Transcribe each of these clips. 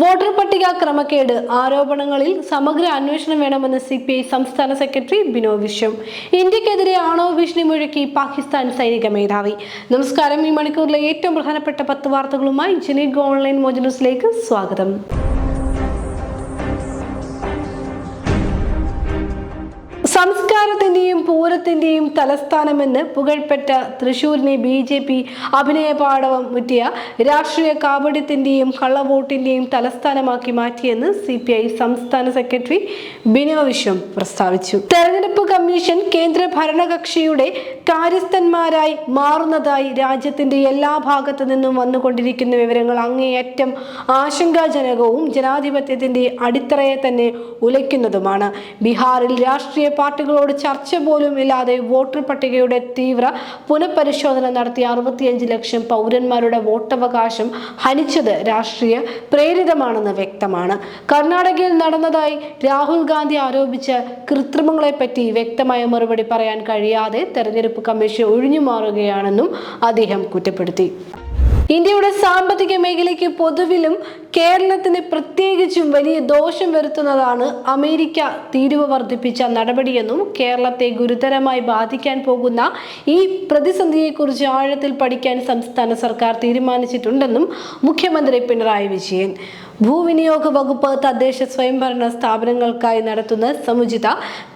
Voter പട്ടിക ക്രമക്കേട് ആരോപണങ്ങളിൽ സമഗ്ര അന്വേഷണം വേണമെന്ന് സി പി ഐ സംസ്ഥാന സെക്രട്ടറി ബിനോ വിശ്വം. ഇന്ത്യക്കെതിരെ ആണോ ഭീഷണി മുഴക്കി പാകിസ്ഥാൻ സൈനിക മേധാവി? നമസ്കാരം. ഈ മണിക്കൂറിലെ ഏറ്റവും പ്രധാനപ്പെട്ട പത്ത് വാർത്തകളുമായി ജനീഗ് ഓൺലൈൻ മോജനൂസിലേക്ക് സ്വാഗതം. സംസ്കാരത്തിന്റെയും പൂരത്തിന്റെയും തലസ്ഥാനമെന്ന് പുകഴ്പെട്ട തൃശൂരിനെ ബി ജെ പി അഭിനയ പാടവം മുറ്റിയ രാഷ്ട്രീയ കാപട്യത്തിന്റെയും കള്ളവോട്ടിന്റെയും തലസ്ഥാനമാക്കി മാറ്റിയെന്ന് സി പി ഐ സംസ്ഥാന സെക്രട്ടറി ബിനോ വിശ്വം പ്രസ്താവിച്ചു. തെരഞ്ഞെടുപ്പ് കമ്മീഷൻ കേന്ദ്ര ഭരണകക്ഷിയുടെ കാര്യസ്ഥന്മാരായി മാറുന്നതായി രാജ്യത്തിന്റെ എല്ലാ ഭാഗത്തു നിന്നും വന്നുകൊണ്ടിരിക്കുന്ന വിവരങ്ങൾ അങ്ങേയറ്റം ആശങ്കാജനകവും ജനാധിപത്യത്തിന്റെ അടിത്തറയെ തന്നെ ഉലയ്ക്കുന്നതുമാണ്. ബീഹാറിൽ രാഷ്ട്രീയ പാർട്ടികളോട് ചർച്ച പോലും ഇല്ലാതെ വോട്ടർ പട്ടികയുടെ തീവ്ര പുനഃപരിശോധന നടത്തിയ അറുപത്തിയഞ്ച് ലക്ഷം പൗരന്മാരുടെ വോട്ടവകാശം ഹനിച്ചത് രാഷ്ട്രീയ പ്രേരിതമാണെന്ന് വ്യക്തമാണ്. കർണാടകയിൽ നടന്നതായി രാഹുൽ ഗാന്ധി ആരോപിച്ച കൃത്രിമങ്ങളെപ്പറ്റി വ്യക്തമായ മറുപടി പറയാൻ കഴിയാതെ തെരഞ്ഞെടുപ്പ് കമ്മീഷൻ ഒഴിഞ്ഞു മാറുകയാണെന്നും അദ്ദേഹം കുറ്റപ്പെടുത്തി. ഇന്ത്യയുടെ സാമ്പത്തിക മേഖലയ്ക്ക് പൊതുവിലും കേരളത്തിന് പ്രത്യേകിച്ചും വലിയ ദോഷം വരുത്തുന്നതാണ് അമേരിക്ക തീരുവ വർദ്ധിപ്പിച്ച നടപടിയെന്നും കേരളത്തെ ഗുരുതരമായി ബാധിക്കാൻ പോകുന്ന ഈ പ്രതിസന്ധിയെക്കുറിച്ച് ആഴത്തിൽ പഠിക്കാൻ സംസ്ഥാന സർക്കാർ തീരുമാനിച്ചിട്ടുണ്ടെന്നും മുഖ്യമന്ത്രി പിണറായി വിജയൻ. ഭൂവിനിയോഗ വകുപ്പ് തദ്ദേശ സ്വയംഭരണ സ്ഥാപനങ്ങൾക്കായി നടത്തുന്ന സമുചിത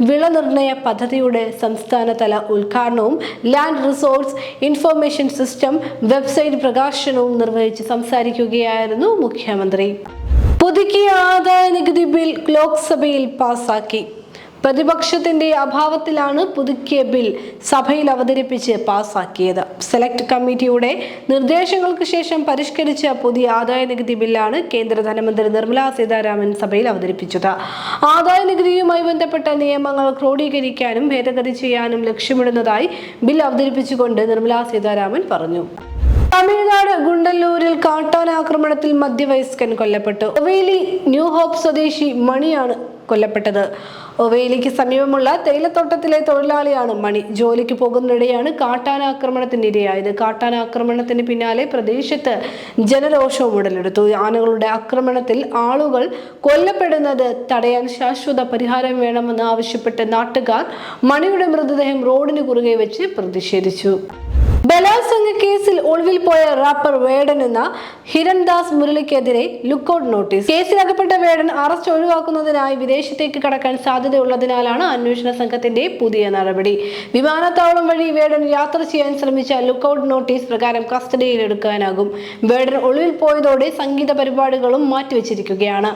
വിള വിളനിർണയ പദ്ധതിയുടെ സംസ്ഥാനതല ഉദ്ഘാടനവും land resource information system website പ്രകാശനവും നിർവഹിച്ച് സംസാരിക്കുകയായിരുന്നു മുഖ്യമന്ത്രി. പുതുക്കിയ ആദായ നികുതി ബിൽ ലോക്സഭയിൽ പാസാക്കി. പ്രതിപക്ഷത്തിന്റെ അഭാവത്തിലാണ് പുതുക്കിയ ബിൽ സഭയിൽ അവതരിപ്പിച്ച് പാസാക്കിയത്. സെലക്ട് കമ്മിറ്റിയുടെ നിർദ്ദേശങ്ങൾക്ക് ശേഷം പരിഷ്കരിച്ച പുതിയ ആദായ നികുതി ബില്ലാണ് കേന്ദ്ര ധനമന്ത്രി നിർമ്മലാ സീതാരാമൻ സഭയിൽ അവതരിപ്പിച്ചത്. ആദായ നികുതിയുമായി ബന്ധപ്പെട്ട നിയമങ്ങൾ ക്രോഡീകരിക്കാനും ഭേദഗതി ചെയ്യാനും ലക്ഷ്യമിടുന്നതായി ബിൽ അവതരിപ്പിച്ചുകൊണ്ട് നിർമ്മലാ സീതാരാമൻ പറഞ്ഞു. തമിഴ്നാട് ഗുണ്ടല്ലൂരിൽ കാട്ടാനാക്രമണത്തിൽ മധ്യവയസ്കൻ കൊല്ലപ്പെട്ടു. ഒവേലി ന്യൂ ഹോപ്പ് സ്വദേശി മണിയാണ് കൊല്ലപ്പെട്ടത്. ഒവേലിക്ക് സമീപമുള്ള തേയിലത്തോട്ടത്തിലെ തൊഴിലാളിയാണ് മണി. ജോലിക്ക് പോകുന്നതിടെയാണ് കാട്ടാനാക്രമണത്തിന് ഇരയായത്. കാട്ടാനാക്രമണത്തിന് പിന്നാലെ പ്രദേശത്ത് ജനരോഷവും ഉടലെടുത്തു. ആനകളുടെ ആക്രമണത്തിൽ ആളുകൾ കൊല്ലപ്പെടുന്നത് തടയാൻ ശാശ്വത പരിഹാരം വേണമെന്ന് ആവശ്യപ്പെട്ട് നാട്ടുകാർ മണിയുടെ മൃതദേഹം റോഡിന് കുറുകെ വെച്ച് പ്രതിഷേധിച്ചു. ബലാത്സംഗ കേസിൽ ഒളിവിൽ പോയ റാപ്പർ വേടൻ എന്ന ഹിരൺദാസ് മുരളിക്കെതിരെ ലുക്കൌട്ട് നോട്ടീസ് കേസിലകപ്പെട്ട വേടൻ അറസ്റ്റ് ഒഴിവാക്കുന്നതിനായി വിദേശത്തേക്ക് കടക്കാൻ സാധ്യതയുള്ളതിനാലാണ് അന്വേഷണ സംഘത്തിന്റെ പുതിയ നടപടി. വിമാനത്താവളം വഴി വേടൻ യാത്ര ചെയ്യാൻ ശ്രമിച്ച ലുക്കൌട്ട് നോട്ടീസ് പ്രകാരം കസ്റ്റഡിയിൽ എടുക്കാനാകും. വേടൻ ഒളിവിൽ പോയതോടെ സംഗീത പരിപാടികളും മാറ്റിവെച്ചിരിക്കുകയാണ്.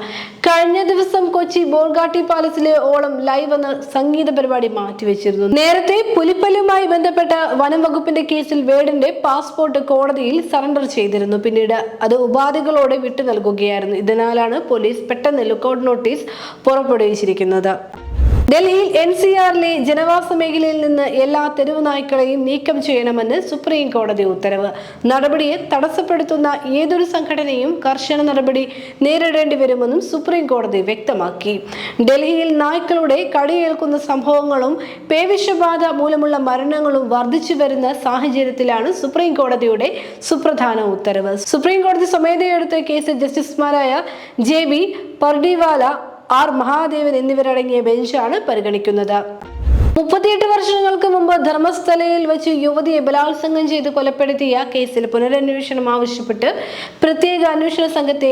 കഴിഞ്ഞ ദിവസം കൊച്ചി ബോൾഗാട്ടി പാലസിലെ ഓളം ലൈവ് എന്ന സംഗീത പരിപാടി മാറ്റിവെച്ചിരുന്നു. നേരത്തെ പുലിപ്പല്ലുമായി ബന്ധപ്പെട്ട വനം വകുപ്പിന്റെ കേസിൽ വേടിന്റെ പാസ്പോർട്ട് കോടതിയിൽ സറണ്ടർ ചെയ്തിരുന്നു. പിന്നീട് അത് ഉപാധികളോടെ വിട്ടു നൽകുകയായിരുന്നു. ഇതിനാലാണ് പോലീസ് പെട്ടെന്ന് ലുക്കൌട്ട് നോട്ടീസ് പുറപ്പെടുവിച്ചിരിക്കുന്നത്. ഡൽഹിയിൽ എൻ സി ആറിലെ ജനവാസ മേഖലയിൽ നിന്ന് എല്ലാ തെരുവ് നായ്ക്കളെയും നീക്കം ചെയ്യണമെന്ന് സുപ്രീം കോടതി ഉത്തരവ്. നടപടിയെ തടസ്സപ്പെടുത്തുന്ന ഏതൊരു സംഘടനയും കർശന നടപടി നേരിടേണ്ടി വരുമെന്നും സുപ്രീം കോടതി വ്യക്തമാക്കി. ഡൽഹിയിൽ നായ്ക്കളുടെ കടിയേൽക്കുന്ന സംഭവങ്ങളും പേവിഷബാധ മൂലമുള്ള മരണങ്ങളും വർദ്ധിച്ചു വരുന്ന സാഹചര്യത്തിലാണ് സുപ്രീം കോടതിയുടെ സുപ്രധാന ഉത്തരവ്. സുപ്രീം കോടതി സ്വമേധയെടുത്ത കേസ് ജസ്റ്റിസുമാരായ J B Pardiwala R Mahadevan എന്നിവരടങ്ങിയ ബെഞ്ചാണ് പരിഗണിക്കുന്നത്. മുപ്പത്തിയെട്ട് വർഷങ്ങൾക്ക് മുമ്പ് ധർമ്മസ്ഥലയിൽ വെച്ച് യുവതിയെ ബലാത്സംഗം ചെയ്ത് കൊലപ്പെടുത്തിയ കേസിൽ പുനരന്വേഷണം ആവശ്യപ്പെട്ട് പ്രത്യേക അന്വേഷണ സംഘത്തെ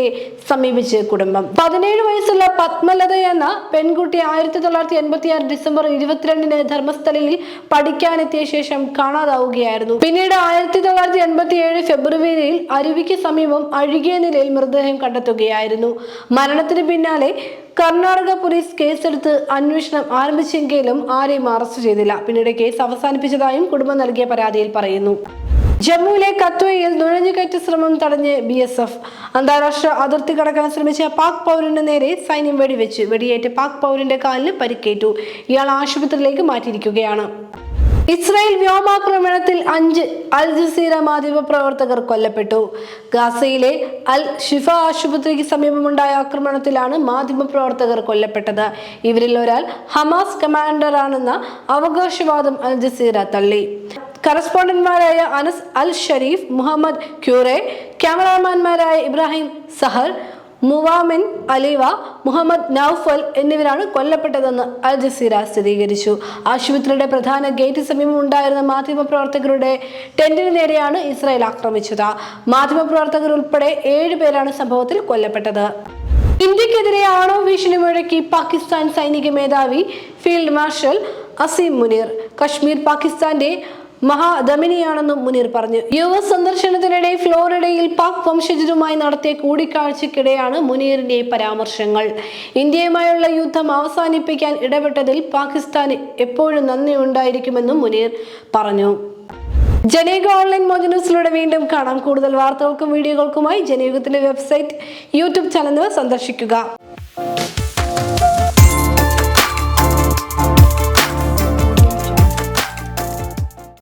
സമീപിച്ച് കുടുംബം. പതിനേഴ് വയസ്സുള്ള പത്മലത എന്ന പെൺകുട്ടി ആയിരത്തി തൊള്ളായിരത്തി എൺപത്തി ആറ് ഡിസംബർ ഇരുപത്തിരണ്ടിന് ധർമ്മസ്ഥലയിൽ പഠിക്കാനെത്തിയ ശേഷം കാണാതാവുകയായിരുന്നു. പിന്നീട് ആയിരത്തി തൊള്ളായിരത്തി എൺപത്തി ഏഴ് ഫെബ്രുവരിയിൽ അരുവിക്ക് സമീപം അഴുകിയ നിലയിൽ മൃതദേഹം കണ്ടെത്തുകയായിരുന്നു. മരണത്തിന് പിന്നാലെ കർണാടക പോലീസ് കേസെടുത്ത് അന്വേഷണം ആരംഭിച്ചെങ്കിലും ആരെയും അറസ്റ്റ് ചെയ്തില്ല. പിന്നീട് കേസ് അവസാനിപ്പിച്ചതായും കുടുംബം നൽകിയ പരാതിയിൽ പറയുന്നു. ജമ്മുവിലെ കത്വയിൽ നുഴഞ്ഞുകയറ്റ ശ്രമം തടഞ്ഞ് ബി എസ് എഫ്. അന്താരാഷ്ട്ര അതിർത്തി കടക്കാൻ ശ്രമിച്ച പാക് പൗരന് നേരെ സൈന്യം വെടിവെച്ചു. വെടിയേറ്റ് പാക് പൗരന്റെ കാലിന് പരിക്കേറ്റു. ഇയാൾ ആശുപത്രിയിലേക്ക് മാറ്റിയിരിക്കുകയാണ്. ഇസ്രായേൽ വ്യോമാക്രമണത്തിൽ അഞ്ച് അൽ ജസീറ മാധ്യമ പ്രവർത്തകർ കൊല്ലപ്പെട്ടു. ഗാസയിലെ അൽ ഷിഫ ആശുപത്രിക്ക് സമീപമുണ്ടായ ആക്രമണത്തിലാണ് മാധ്യമ പ്രവർത്തകർ കൊല്ലപ്പെട്ടത്. ഇവരിൽ ഒരാൾ ഹമാസ് കമാൻഡറാണെന്ന അവകാശവാദം അൽ ജസീറ തള്ളി. കറസ്പോണ്ടന്റ്മാരായ അനസ് അൽ ഷരീഫ് മുഹമ്മദ് ക്യൂറെ ക്യാമറാമാൻമാരായ ഇബ്രാഹിം സഹർ മുവാമിൻ അലീവ മുഹമ്മദ് നൌഫൽ എന്നിവരാണ് കൊല്ലപ്പെട്ടതെന്ന് അൽ ജസീര സ്ഥിരീകരിച്ചു. ആശുപത്രിയുടെ പ്രധാന ഗേറ്റ് സമീപം ഉണ്ടായിരുന്ന മാധ്യമപ്രവർത്തകരുടെ ടെന്റിന് നേരെയാണ് ഇസ്രായേൽ ആക്രമിച്ചത്. മാധ്യമപ്രവർത്തകർ ഉൾപ്പെടെ ഏഴുപേരാണ് സംഭവത്തിൽ കൊല്ലപ്പെട്ടത്. ഇന്ത്യക്കെതിരെ ആണവ ഭീഷണി മുഴക്കി പാകിസ്ഥാൻ സൈനിക മേധാവി ഫീൽഡ് മാർഷൽ അസീം മുനീർ? കശ്മീർ പാകിസ്ഥാന്റെ മഹാദമിനിയാണെന്നും മുനീർ പറഞ്ഞു. യു എസ് സന്ദർശനത്തിനിടെ ഫ്ലോറിഡയിൽ പാക് വംശജരുമായി നടത്തിയ കൂടിക്കാഴ്ചയ്ക്കിടെയാണ് മുനീറിന്റെ പരാമർശങ്ങൾ. ഇന്ത്യയുമായുള്ള യുദ്ധം അവസാനിപ്പിക്കാൻ ഇടപെട്ടതിൽ പാകിസ്ഥാന് എപ്പോഴും നന്ദി ഉണ്ടായിരിക്കുമെന്നും മുനീർ പറഞ്ഞു. ജനേക ഓൺലൈൻ മോജനൂസിലൂടെ വീണ്ടും കാണാം. കൂടുതൽ വാർത്തകൾക്കും വീഡിയോകൾക്കുമായി ജനയുഗത്തിന്റെ വെബ്സൈറ്റ് യൂട്യൂബ് ചാനൽ സന്ദർശിക്കുക.